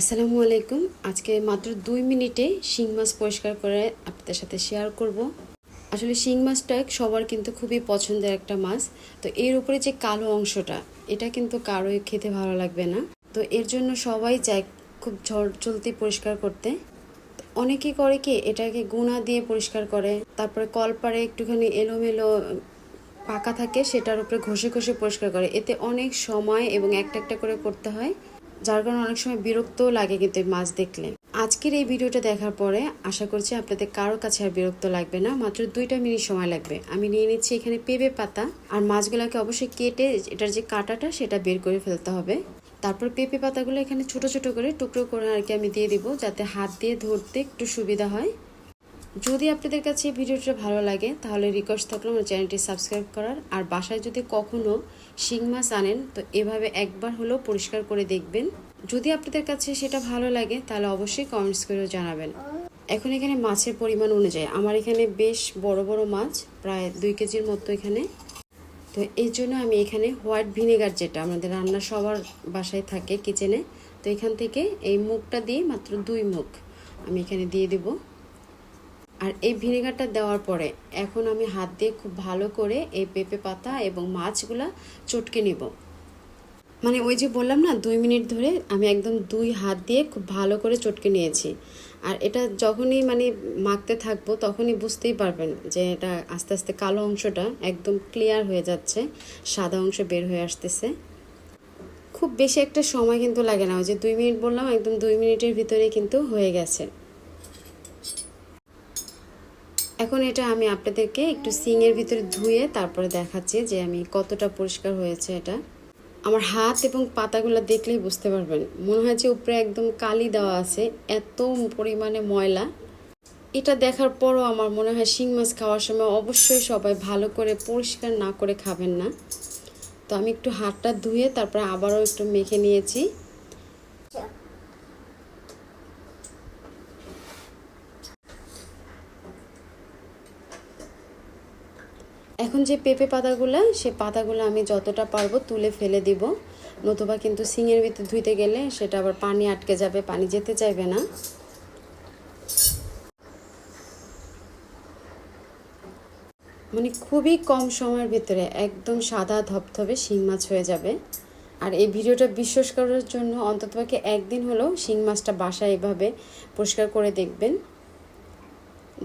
আসসালামু আলাইকুম। আজকে মাত্র দুই মিনিটে শিং মাছ পরিষ্কার করে আপনাদের সাথে শেয়ার করব। আসলে শিং মাছটা সবার কিন্তু খুবই পছন্দের একটা মাছ। তো এর উপরে যে কালো অংশটা, এটা কিন্তু কারোই খেতে ভালো লাগবে না। তো এর জন্য সবাই চায় খুব ঝড় চলতি পরিষ্কার করতে। অনেকে করে কি, এটাকে গুণা দিয়ে পরিষ্কার করে, তারপরে কলপারে একটুখানি এলোমেলো পাকা থাকে, সেটার উপরে ঘষে ঘষে পরিষ্কার করে। এতে অনেক সময় এবং একটা একটা করে করতে হয়। যার কারণে অনেক সময় বিরক্তও লাগে কিন্তু মাছ দেখলে। আজকের এই ভিডিওটা দেখার পরে আশা করছি আপনাদের কারও কাছে আর বিরক্ত লাগবে না, মাত্র দুইটা মিনিট সময় লাগবে। আমি নিয়ে নিচ্ছি এখানে পেঁপে পাতা, আর মাছগুলোকে অবশ্যই কেটে এটার যে কাঁটাটা সেটা বের করে ফেলতে হবে। তারপর পেঁপে পাতাগুলো এখানে ছোট ছোট করে টুকরো করে আর কি আমি দিয়ে দিব, যাতে হাত দিয়ে ধরতে একটু সুবিধা হয়। যদি আপনাদের কাছে ভিডিওটা ভালো লাগে, তাহলে রিকোয়েস্ট থাকল আমার চ্যানেলটি সাবস্ক্রাইব করার। আর বাসায় যদি কখনো শিং মাছ আনেন, তো এভাবে একবার হলেও পরিষ্কার করে দেখবেন। যদি আপনাদের কাছে সেটা ভালো লাগে, তাহলে অবশ্যই কমেন্টস করেও জানাবেন। এখন এখানে মাছের পরিমাণ অনুযায়ী, আমার এখানে বেশ বড় বড় মাছ, প্রায় দুই কেজির মতো এখানে। তো এই জন্য আমি এখানে হোয়াইট ভিনেগার যেটা আমাদের রান্না সবার বাসায় থাকে কিচেনে, তো এখান থেকে এই মুখটা দিয়ে মাত্র দুই মুখ আমি এখানে দিয়ে দেবো। আর এই ভিনেগারটা দেওয়ার পরে এখন আমি হাত দিয়ে খুব ভালো করে এই পেঁপে পাতা এবং মাছগুলা চটকে নিব। মানে ওই যে বললাম না, দুই মিনিট ধরে আমি একদম দুই হাত দিয়ে খুব ভালো করে চটকে নিয়েছি। আর এটা যখনই মানে মাখতে থাকব তখনই বুঝতেই পারবেন যে এটা আস্তে আস্তে কালো অংশটা একদম ক্লিয়ার হয়ে যাচ্ছে, সাদা অংশ বের হয়ে আসতেছে। খুব বেশি একটা সময় কিন্তু লাগে না, ওই যে দুই মিনিট বললাম, একদম দুই মিনিটের ভিতরে কিন্তু হয়ে গেছে। এখন এটা আমি আপনাদেরকে একটু সিংয়ের ভিতরে ধুয়ে তারপরে দেখাচ্ছি যে আমি কতটা পরিষ্কার হয়েছে এটা। আমার হাত এবং পাতাগুলো দেখলেই বুঝতে পারবেন। মনে হয় যে উপরে একদম কালি দেওয়া আছে, এত পরিমাণে ময়লা। এটা দেখার পরও আমার মনে হয় শিং মাছ খাওয়ার সময় অবশ্যই সবাই ভালো করে পরিষ্কার না করে খাবেন না। তো আমি একটু হাতটা ধুয়ে তারপরে আবারও একটু মেখে নিয়েছি। এখন যে পেঁপে পাতাগুলো, সে পাতাগুলো আমি যতটা পারব তুলে ফেলে দিব। নতুবা কিন্তু সিংয়ের ভিতরে ধুইতে গেলে সেটা আবার পানি আটকে যাবে, পানি যেতে চাইবে না। মানে খুবই কম সময়ের ভিতরে একদম সাদা ধপধপে শিং মাছ হয়ে যাবে। আর এই ভিডিওটা বিশ্বাস করার জন্য অন্ততপক্ষে একদিন হলেও শিং মাছটা বাসায় এভাবে পরিষ্কার করে দেখবেন।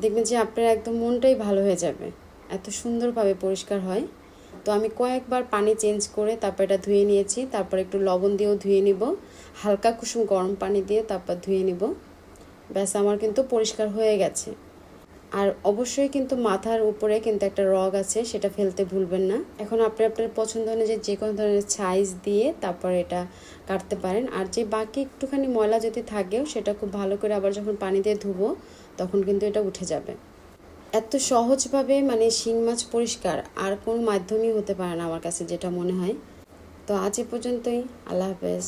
দেখবেন যে আপনার একদম মনটাই ভালো হয়ে যাবে। এত সুন্দরভাবে পরিষ্কার হয়। তো আমি কয়েকবার পানি চেঞ্জ করে তারপর এটা ধুয়ে নিয়েছি। তারপর একটু লবণ দিয়েও ধুয়ে নিব। হালকা কুসুম গরম পানি দিয়ে তারপর ধুয়ে নিব। ব্যাস, আমার কিন্তু পরিষ্কার হয়ে গেছে। আর অবশ্যই কিন্তু মাথার উপরে কিন্তু একটা রগ আছে, সেটা ফেলতে ভুলবেন না। এখন আপনি আপনার পছন্দ অনুযায়ী যে কোনো ধরনের সাইজ দিয়ে তারপর এটা কাটতে পারেন। আর যে বাকি একটুখানি ময়লা যদি থাকেও, সেটা খুব ভালো করে আবার যখন পানি দিয়ে ধুবো, তখন কিন্তু এটা উঠে যাবে। এত সহজভাবে মানে শিং মাছ পরিষ্কার আর কোনো মাধ্যমই হতে পারে না আমার কাছে যেটা মনে হয়। তো আজ এ পর্যন্তই, আল্লাহ হাফেজ।